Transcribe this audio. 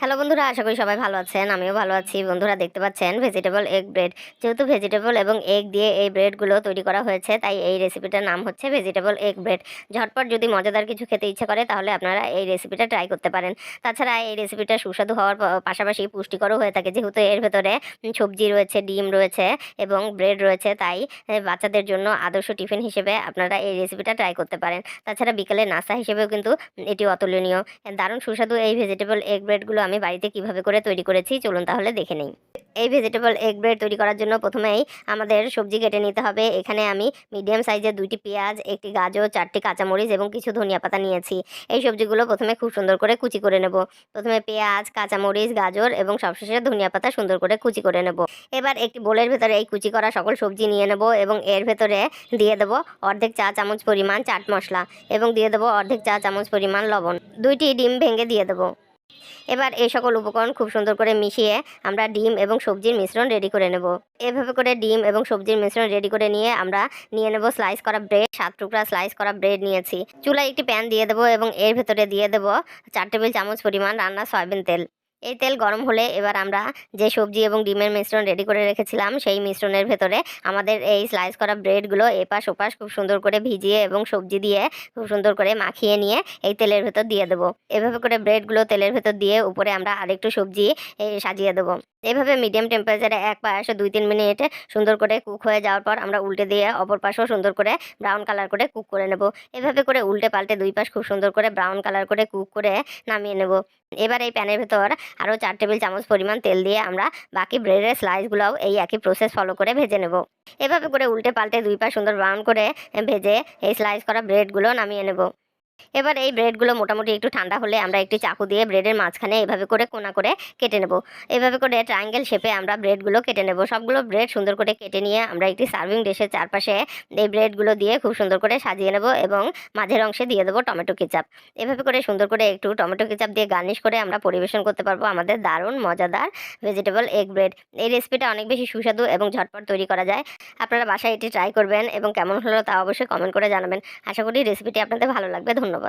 Hello বন্ধুরা, আশা করি সবাই ভালো আছেন, আমিও ভালো আছি। বন্ধুরা, দেখতে পাচ্ছেন ভেজিটেবল এগ ব্রেড যেহেতু ভেজিটেবল এবং এগ দিয়ে এই ব্রেডগুলো তৈরি করা হয়েছে, তাই এই রেসিপিটার নাম হচ্ছে ভেজিটেবল এগ ব্রেড ঝটপট যদি মজাদার কিছু খেতে ইচ্ছে করে, তাহলে আপনারা এই রেসিপিটা ট্রাই করতে পারেন। তাছাড়া এই রেসিপিটা সুস্বাদু হওয়ার পাশাপাশি পুষ্টিকরও হয়ে থাকে। যেহেতু এর ভেতরে সবজি রয়েছে, ডিম রয়েছে এবং ব্রেড রয়েছে, তাই বাচ্চাদের জন্য আদর্শ টিফিন হিসেবে আপনারা এই রেসিপিটা ট্রাই করতে পারেন। তাছাড়া বিকেলে নাস্তা হিসেবেও কিন্তু এটি অতুলনীয়। দারুণ সুস্বাদু এই ভেজিটেবল এগ ব্রেডগুলো আমি বাড়িতে কীভাবে করে তৈরি করেছি, চলুন তাহলে দেখে নিই। এই ভেজিটেবল এগ ব্রেড তৈরি করার জন্য প্রথমেই আমাদের সবজি কেটে নিতে হবে। এখানে আমি মিডিয়াম সাইজের দুইটি পেঁয়াজ, একটি গাজর, চারটি কাঁচামরিচ এবং কিছু ধনিয়া পাতা নিয়েছি। এই সবজিগুলো প্রথমে খুব সুন্দর করে কুচি করে নেব। প্রথমে পেঁয়াজ, কাঁচামরিচ, গাজর এবং সবশেষে ধনিয়া পাতা সুন্দর করে কুচি করে নেব। এবার একটি বোলের ভেতরে এই কুচি করা সকল সবজি নিয়ে নেব এবং এর ভেতরে দিয়ে দেবো অর্ধেক চা চামচ পরিমাণ চাট মশলা এবং দিয়ে দেবো অর্ধেক চা চামচ পরিমাণ লবণ। দুইটি ডিম ভেঙে দিয়ে দেবো। এবার এই সকল উপকরণ খুব সুন্দর করে মিশিয়ে আমরা ডিম এবং সবজির মিশ্রণ রেডি করে নেব। এভাবে করে ডিম এবং সবজির মিশ্রণ রেডি করে নিয়ে আমরা নিয়ে নেব স্লাইস করা ব্রেড সাত টুকরা স্লাইস করা ব্রেড নিয়েছি। চুলায় একটি প্যান দিয়ে দেবো এবং এর ভেতরে দিয়ে দেবো চার টেবিল চামচ পরিমাণ রান্না সয়াবিন তেল। এই তেল গরম হলে এবার আমরা যে সবজি এবং ডিমের মিশ্রণ রেডি করে রেখেছিলাম, সেই মিশ্রণের ভেতরে আমাদের এই স্লাইস করা ব্রেডগুলো এপাশ ওপাশ খুব সুন্দর করে ভিজিয়ে এবং সবজি দিয়ে খুব সুন্দর করে মাখিয়ে নিয়ে এই তেলের ভেতর দিয়ে দেবো। এভাবে করে ব্রেডগুলো তেলের ভেতর দিয়ে উপরে আমরা আরেকটু সবজি সাজিয়ে দেবো। এভাবে মিডিয়াম টেম্পারেচারে এক পাশে দুই তিন মিনিট সুন্দর করে কুক হয়ে যাওয়ার পর আমরা উল্টে দিয়ে অপর পাশেও সুন্দর করে ব্রাউন কালার করে কুক করে নেব। এভাবে করে উল্টে পাল্টে দুই পাশ খুব সুন্দর করে ব্রাউন কালার করে কুক করে নামিয়ে নেব। এবার এই প্যানের ভেতর আরও চার টেবিল চামচ পরিমাণ তেল দিয়ে আমরা বাকি ব্রেডের স্লাইসগুলোও এই একই প্রসেস ফলো করে ভেজে নেব। এভাবে করে উল্টে পাল্টে দুই পা সুন্দর ব্রাউন করে ভেজে এই স্লাইস করা ব্রেডগুলো নামিয়ে নেব। এবার এই ব্রেডগুলো মোটামুটি একটু ঠান্ডা হলে আমরা একটি চাকু দিয়ে ব্রেডের মাঝখানে এভাবে করে কোনা করে কেটে নেব। এভাবে করে ট্রায়াঙ্গেল শেপে আমরা ব্রেডগুলো কেটে নেব। সবগুলো ব্রেড সুন্দর করে কেটে নিয়ে আমরা একটি সার্ভিং ডিশের চারপাশে এই ব্রেডগুলো দিয়ে খুব সুন্দর করে সাজিয়ে নেব এবং মাঝের অংশে দিয়ে দেবো টমেটো কেচাপ এভাবে করে সুন্দর করে একটু টমেটো কেচাপ দিয়ে গার্নিশ করে আমরা পরিবেশন করতে পারব আমাদের দারুণ মজাদার ভেজিটেবল এগ ব্রেড এই রেসিপিটা অনেক বেশি সুস্বাদু এবং ঝটপট তৈরি করা যায়। আপনারা বাসায় এটি ট্রাই করবেন এবং কেমন হলো তা অবশ্যই কমেন্ট করে জানাবেন। আশা করি রেসিপিটি আপনাদের ভালো লাগবে। ধন্যবাদ।